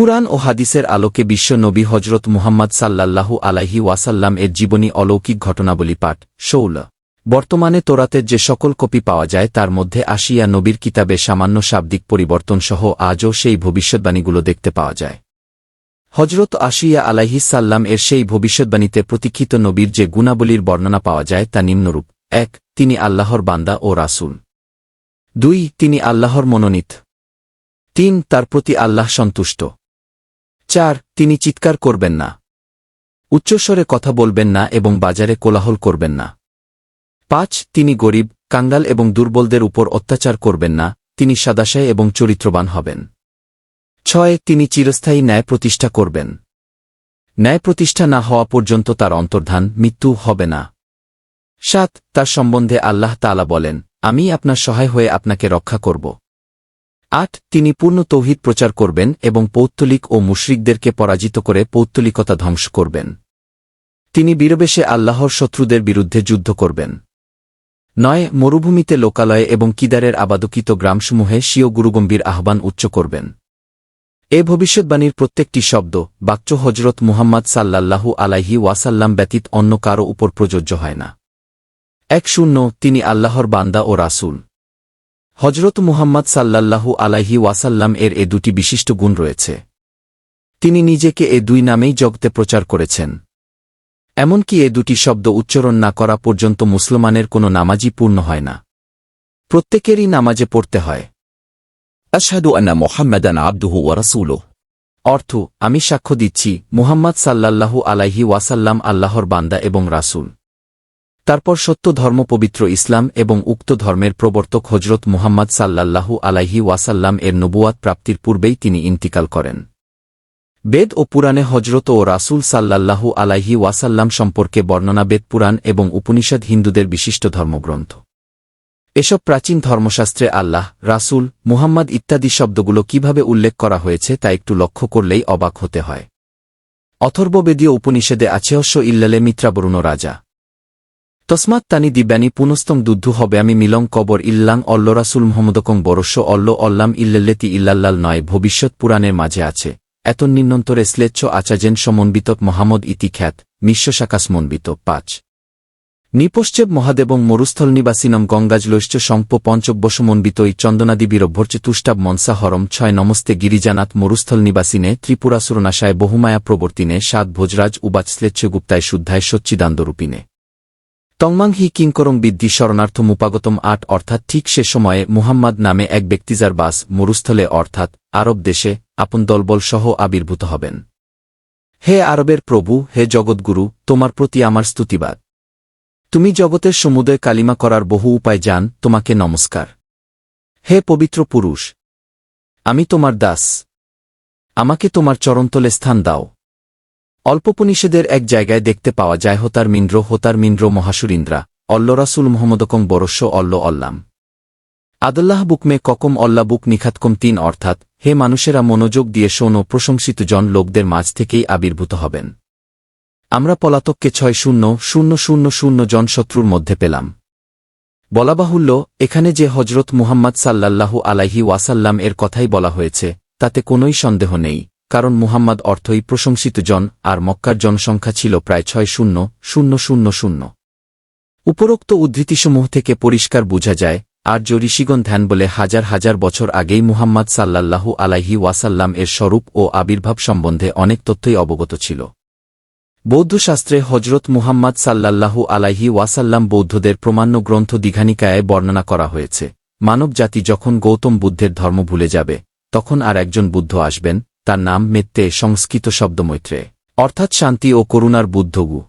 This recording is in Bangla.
কুরআন ও হাদিসের আলোকে বিশ্ব নবী হজরত মুহাম্মদ সাল্লাল্লাহু আলাইহি ওয়াসাল্লাম এর জীবনী অলৌকিক ঘটনাবলী পাঠ শৌল বর্তমানে তোরাতের যে সকল কপি পাওয়া যায় তার মধ্যে আসিয়া নবীর কিতাবে সামান্য শাব্দিক পরিবর্তনসহ আজও সেই ভবিষ্যৎবাণীগুলো দেখতে পাওয়া যায়। হজরত আসিয়া আশিয়া আলাইহিসাল্লাম এর সেই ভবিষ্যৎবাণীতে প্রতীক্ষিত নবীর যে গুণাবলীর বর্ণনা পাওয়া যায় তা নিম্নরূপ। এক, তিনি আল্লাহর বান্দা ও রাসূল। দুই, তিনি আল্লাহর মনোনীত। তিন, তার প্রতি আল্লাহ সন্তুষ্ট। চার, তিনি চিৎকার করবেন না। উচ্চস্বরে কথা বলবেন না এবং বাজারে কোলাহল করবেন না। পাঁচ, তিনি গরিব, কাঙ্গাল এবং দুর্বলদের উপর অত্যাচার করবেন না, তিনি সাদাশায় এবং চরিত্রবান হবেন। ছয়, তিনি চিরস্থায়ী ন্যায় প্রতিষ্ঠা করবেন। ন্যায় প্রতিষ্ঠা না হওয়া পর্যন্ত তার অন্তর্ধান, মৃত্যু হবে না। সাত, তার সম্বন্ধে আল্লাহ তালা বলেন, আমি আপনার সহায় হয়ে আপনাকে রক্ষা করব। আট, তিনি পূর্ণ তৌহিদ প্রচার করবেন এবং পৌত্তলিক ও মুশরিকদেরকে পরাজিত করে পৌত্তলিকতা ধ্বংস করবেন। তিনি বীরবেশে আল্লাহর শত্রুদের বিরুদ্ধে যুদ্ধ করবেন। নয়, মরুভূমিতে লোকালয়ে এবং কিদারের আবাদকিত গ্রামসমূহে স্বীয় গুরুগম্ভীর আহ্বান উচ্চ করবেন। এ ভবিষ্যৎবাণীর প্রত্যেকটি শব্দ, বাক্য হজরত মুহাম্মদ সাল্লাল্লাহু আলাইহি ওয়াসাল্লাম ব্যতীত অন্য কারও উপর প্রযোজ্য হয় না। এক শূন্য, তিনি আল্লাহর বান্দা ও রাসূল। হজরত মুহাম্মদ সাল্লাল্লাহু আলাহি ওয়াসাল্লাম এর এ দুটি বিশিষ্ট গুণ রয়েছে। তিনি নিজেকে এ দুই নামেই জগতে প্রচার করেছেন। এমনকি এ দুটি শব্দ উচ্চারণ না করা পর্যন্ত মুসলমানের কোনো নামাজই পূর্ণ হয় না। প্রত্যেকেরই নামাজে পড়তে হয়। আশাদু আন্না মোহাম্মদান আব্দুহু ওয়ারাসুলো অর্থ, আমি সাক্ষ্য দিচ্ছি মুহাম্মদ সাল্লাল্লাহু আলাইহি ওয়াসাল্লাম আল্লাহর বান্দা এবং রাসুল। তারপর সত্য ধর্ম পবিত্র ইসলাম এবং উক্ত ধর্মের প্রবর্তক হজরত মুহাম্মদ সাল্লাল্লাহু আলাইহি ওয়াসাল্লাম এর নবুয়াত প্রাপ্তির পূর্বেই তিনি ইন্তিকাল করেন। বেদ ও পুরাণে হজরত ও রাসূল সাল্লাল্লাহু আলাইহি ওয়াসাল্লাম সম্পর্কে বর্ণনা বেদ পুরাণ এবং উপনিষদ হিন্দুদের বিশিষ্ট ধর্মগ্রন্থ। এসব প্রাচীন ধর্মশাস্ত্রে আল্লাহ, রাসূল, মুহাম্মদ ইত্যাদি শব্দগুলো কীভাবে উল্লেখ করা হয়েছে তা একটু লক্ষ্য করলেই অবাক হতে হয়। অথর্ববেদীয় উপনিষদে আছে অশ্ব ইল্লালে মিত্রাবরুণ রাজা। তসমাৎ তানি দিব্যানি পুনস্তম দুদ্ধু হবে আমি মিলং কবর ইল্লাং অল্ল রাসুল মোহাম্মদকং বরস্য অল্ল অল্লাম ইল্লেল্লেতি ইল্লাল্লাল নয়, ভবিষ্যৎ পুরাণের মাঝে আছে। এত নিম্নন্তরে শ্লেচ্ছ আচাজেন সমন্বিতক মহামদ ইতিখ্যাত মিশ্বশাকাস মন্বিত পাঁচ। নিপশ্চেব মহাদেবং মরুস্থল নিবাসিনম গঙ্গাজলৈশ্চ সংপ পঞ্চব্যসমন্বিত এই চন্দনাদি বীরভ্যর্চ তুষ্টাব মনসা হরম ছয় নমস্তে গিরিজানাথ মরুস্থল নিবাসিনে ত্রিপুরাসুরনাশায় বহুমায়া প্রবর্তিনে সাত ভোজরাজ উবাচ শ্লেচ্ছ গুপ্তায় শুদ্ধায় সচ্চিদান্দরূপিনে তংমাং হি কিঙ্করং বিদ্ধি শরণার্থ মুপাগতম আট, অর্থাৎ ঠিক সে সময়ে মুহাম্মদ নামে এক ব্যক্তিজার বাস, মরুস্থলে, অর্থাৎ আরব দেশে, আপন দলবল সহ আবির্ভূত হবেন। হে আরবের প্রভু, হে জগৎগুরু, তোমার প্রতি আমার স্তুতিবাদ। তুমি জগতের সমুদয় কালিমা করার বহু উপায় জান, তোমাকে নমস্কার। হে পবিত্র পুরুষ, আমি তোমার দাস। আমাকে তোমার চরণতলে স্থান দাও। অল্পোপনিষদের এক জায়গায় দেখতে পাওয়া যায় হোতার মিন্দ্র হোতার মিন্দ্র মহাসুরিন্দ্রা অল্লরাসুল মোহাম্মদকম বরস্য, অল্ল অল্লাম। আদল্লাহ বুকমে ককম অল্লা বুক নিখাতকম তিন অর্থাৎ, হে মানুষেরা মনোযোগ দিয়ে শোনো, প্রশংসিত জন লোকদের মাঝ থেকেই আবির্ভূত হবেন। আমরা পলাতককে ছয় শূন্য শূন্য শূন্য শূন্য জন শত্রুর মধ্যে পেলাম। বলা বাহুল্য, এখানে যে হজরত মুহাম্মদ সাল্লাল্লাহু আলাইহি ওয়াসাল্লাম এর কথাই বলা হয়েছে, তাতে কোনোই সন্দেহ নেই। কারণ মুহাম্মদ অর্থই প্রশংসিত জন, আর মক্কার জনসংখ্যা ছিল প্রায় ছয় শূন্য শূন্য শূন্য শূন্য। উপরোক্ত উদ্ধৃতিসমূহ থেকে পরিষ্কার বোঝা যায়, আর ঋষিগণ ধ্যান বলে হাজার হাজার বছর আগেই মুহাম্মদ সাল্লাল্লাহু আলাইহি ওয়াসাল্লাম এর স্বরূপ ও আবির্ভাব সম্বন্ধে অনেক তথ্যই অবগত ছিল। বৌদ্ধশাস্ত্রে হজরত মুহাম্মদ সাল্লাল্লাহু আলাইহি ওয়াসাল্লাম বৌদ্ধদের প্রমাণ্য গ্রন্থ দীঘানিকায় বর্ণনা করা হয়েছে। মানব জাতি যখন গৌতম বুদ্ধের ধর্ম ভুলে যাবে, তখন আর একজন বুদ্ধ আসবেন তার নাম মেত্তে সংস্কৃত শব্দ মৈত্রে অর্থাৎ শান্তি ও করুণার বুদ্ধগু।